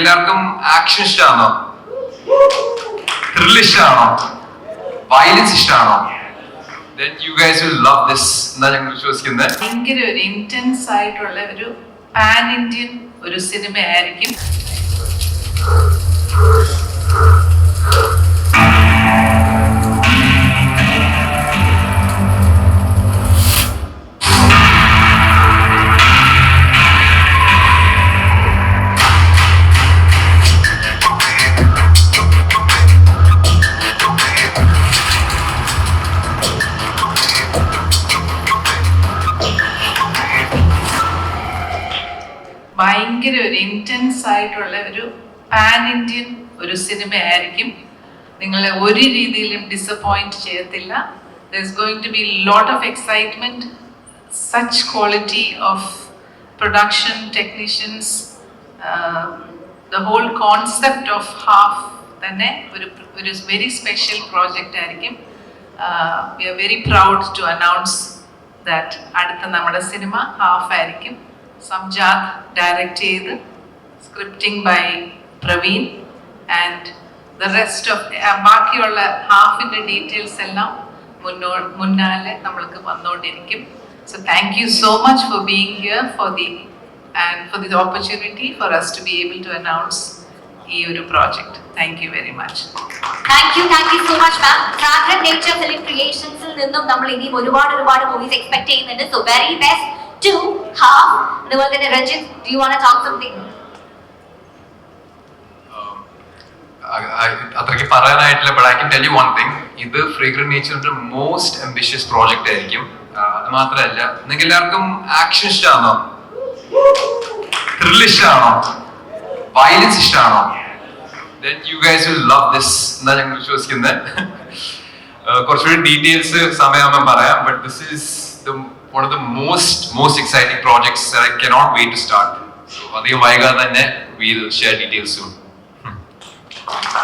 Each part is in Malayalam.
എല്ലാവർക്കും ആക്ഷൻ ഇഷ്ടമാണോ ഇഷ്ടമാണോ വയലൻസ് ഇഷ്ടമാണോ ഞങ്ങൾ വിശ്വസിക്കുന്നത് ഭയങ്കര ഒരു ഇന്റൻസ് ആയിട്ടുള്ള ഒരു പാൻ ഇന്ത്യൻ ഒരു സിനിമ ആയിരിക്കും. ഭയങ്കര ഒരു ഇന്റൻസ് ആയിട്ടുള്ള ഒരു പാൻ ഇന്ത്യൻ ഒരു സിനിമയായിരിക്കും നിങ്ങളെ ഒരു രീതിയിലും ഡിസപ്പോയിന്റ് ചെയ്യത്തില്ല. They're going to be lot of excitement such quality of production technicians the whole concept of half തന്നെ ഒരു ഒരു വെരി സ്പെഷ്യൽ പ്രോജക്റ്റ് ആയിരിക്കും. We are very proud to announce that അടുത്ത നമ്മുടെ സിനിമ ഹാഫ് ആയിരിക്കും. സംജാത് ഡയറക്റ്റ് ചെയ്ത് scripting by Praveen and the rest of ബാക്കിയുള്ള ഹാഫിന്റെ ഡീറ്റെയിൽസ് എല്ലാം മുന്നോ മുന്നാലെ നമ്മൾക്ക് വന്നുകൊണ്ടിരിക്കും. So thank you so much for being here for the and for the opportunity for us to be able to announce ഈ ഒരു project thank you very much thank you thank you so much ma'am Fragrant Nature Film ക്രിയേഷൻസിൽ നിന്നും നമ്മൾ ഇനിയും ഒരുപാട് ഒരുപാട് മൂവീസ് എക്സ്പെക്ട് ചെയ്യുന്നുണ്ട്. So very best to Half അതുപോലെ തന്നെ Ranjith do you want talk something talk something? അത്രയ്ക്ക് പറയാനായിട്ടില്ല but I can tell you one thing ഇത് ഫ്രീഗ്രന്റ് നേച്ചറിന്റെ മോസ്റ്റ് അംബിഷ്യസ് പ്രോജക്റ്റ് ആയിരിക്കും. അത് മാത്രമല്ല നിങ്ങൾക്ക് എല്ലാവർക്കും ആക്ഷൻ ഇഷ്ടമാണോ ത്രിൽ ഇഷ്ടമാണോ വയലൻസ് ഇഷ്ടമാണോ then you guys will love this എന്നാ ഞങ്ങൾ വിശ്വസിക്കുന്നത് കുറച്ചുകൂടി ഡീറ്റെയിൽസ് സമയമാകുമ്പോൾ പറയാം but this is the one of the most most exciting projects I cannot wait to start so അധികം വൈകാതെ തന്നെ will share details soon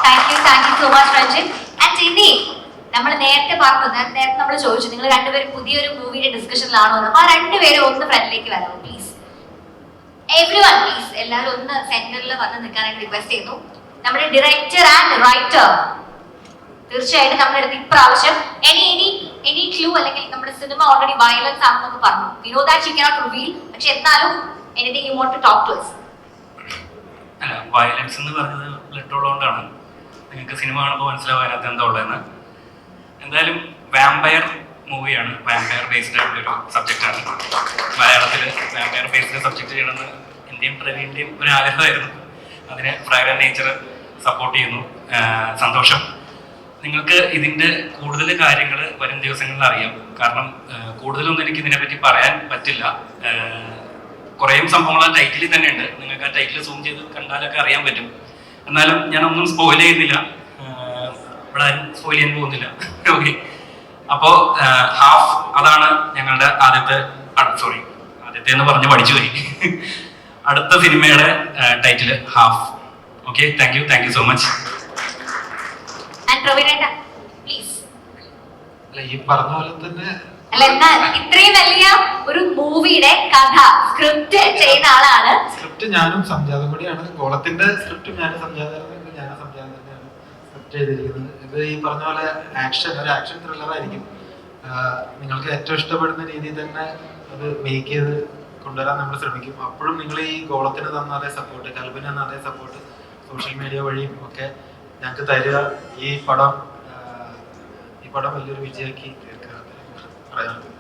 thank you thank you so much Ranjith and ഇനി നമ്മൾ നേരത്തെ പറഞ്ഞത് നേരത്തെ നമ്മൾ ചോദിച്ചു നിങ്ങൾ രണ്ടുപേരും പുതിയൊരു മൂവിയുടെ ഡിസ്കഷനിലാണോ എന്ന്. ആ രണ്ടുപേരും ഒന്ന് ഫ്രണ്ടിലേക്ക് വരാമോ പ്ലീസ് എവ്രി വൺ പ്ലീസ് എല്ലാവരും ഒന്ന് സെന്ററിൽ വന്ന് നിൽക്കാനായിട്ട് റിക്വസ്റ്റ് ചെയ്യുന്നു. നമ്മുടെ ഡയറക്ടർ ആൻഡ് റൈറ്റർ തീർച്ചയായിട്ടും നമ്മുടെ അടുത്ത് ഇപ്രാവശ്യം എനി എനി എനി ക്ലൂ അല്ലെങ്കിൽ നമ്മുടെ സിനിമ ഓൾറെഡി വയലൻസ് ആണെന്നൊക്കെ പറഞ്ഞു. വിനോദ യു പക്ഷെ എന്നാലും anything you won't talk to violence എന്ന് പറഞ്ഞത് ലിട്ടുള്ളതുകൊണ്ടാണ് നിങ്ങൾക്ക് സിനിമ കാണുമ്പോൾ മനസ്സിലാവും അതിനകത്ത് എന്താ ഉള്ളതെന്ന്. എന്തായാലും വാമ്പയർ മൂവിയാണ് വാമ്പയർ ബേസ്ഡ് ആയിട്ടുള്ളൊരു സബ്ജക്റ്റാണ് മലയാളത്തിൽ വാമ്പയർ ബേസ്ഡ് സബ്ജക്റ്റ് ചെയ്യണമെന്ന് എന്റെയും പ്രവീണിന്റെയും ഒരു ആഗ്രഹമായിരുന്നു. അതിന് പ്രയർ നേച്ചർ സപ്പോർട്ട് ചെയ്യുന്നു. സന്തോഷം. നിങ്ങൾക്ക് ഇതിന്റെ കൂടുതൽ കാര്യങ്ങൾ വരും ദിവസങ്ങളിൽ അറിയാം. കാരണം കൂടുതലൊന്നും എനിക്ക് ഇതിനെപ്പറ്റി പറയാൻ പറ്റില്ല. കുറേയും സംഭവങ്ങൾ ആ ടൈറ്റിലിൽ തന്നെ ഉണ്ട്. നിങ്ങൾക്ക് ആ ടൈറ്റിൽ സൂം ചെയ്ത് കണ്ടാലൊക്കെ അറിയാൻ പറ്റും. എന്നാലും ഞാൻ ഒന്നും സ്പോയിൽ ചെയ്യുന്നില്ല ഇവിടെ സ്പോയിൽ ചെയ്യാൻ പോകുന്നില്ല. ഓക്കെ അപ്പോൾ ഹാഫ് അതാണ് ഞങ്ങളുടെ ആദ്യത്തെ സോറി ആദ്യത്തെ എന്ന് പറഞ്ഞ് പഠിച്ചു പോയി. അടുത്ത സിനിമയുടെ title half okay thank you thank you so much പ്രവീണേട്ട please ഈ പറഞ്ഞ പോലെ തന്നെ അല്ല എന്താ ഇത്രയും വലിയ ഒരു മൂവിയുടെ കഥ സ്ക്രിപ്റ്റ് ചെയ്യുന്ന ആളാണ്. സ്ക്രിപ്റ്റ് ഞാനും സംജാതം കൂടിയാണ്. ഗോളത്തിന്റെ സ്ക്രിപ്റ്റ് ഞാനും സംജാതം ഞാനും സംജാതം തന്നെയാണ് സ്ക്രിപ്റ്റ് ചെയ്തിരിക്കുന്നത്. ഇത് ഈ പറഞ്ഞ പോലെ ആക്ഷൻ ഒരു ആക്ഷൻ ത്രില്ലർ ആയിരിക്കും. നിങ്ങൾക്ക് ഏറ്റവും ഇഷ്ടപ്പെടുന്ന രീതിയിൽ തന്നെ അത് മേക്ക് ചെയ്ത് കൊണ്ടുവരാൻ നമ്മൾ ശ്രമിക്കും. അപ്പോഴും നിങ്ങൾ ഈ ഗോളത്തിന് തന്ന അതേ സപ്പോർട്ട് കൽബിന് തന്ന അതേ സപ്പോർട്ട് സോഷ്യൽ മീഡിയ വഴിയും ഒക്കെ ഞങ്ങൾക്ക് തരിക. ഈ പടം ഈ പടം വലിയൊരു വിജയമാക്കി തീർക്കുക പറയാനുള്ളത്.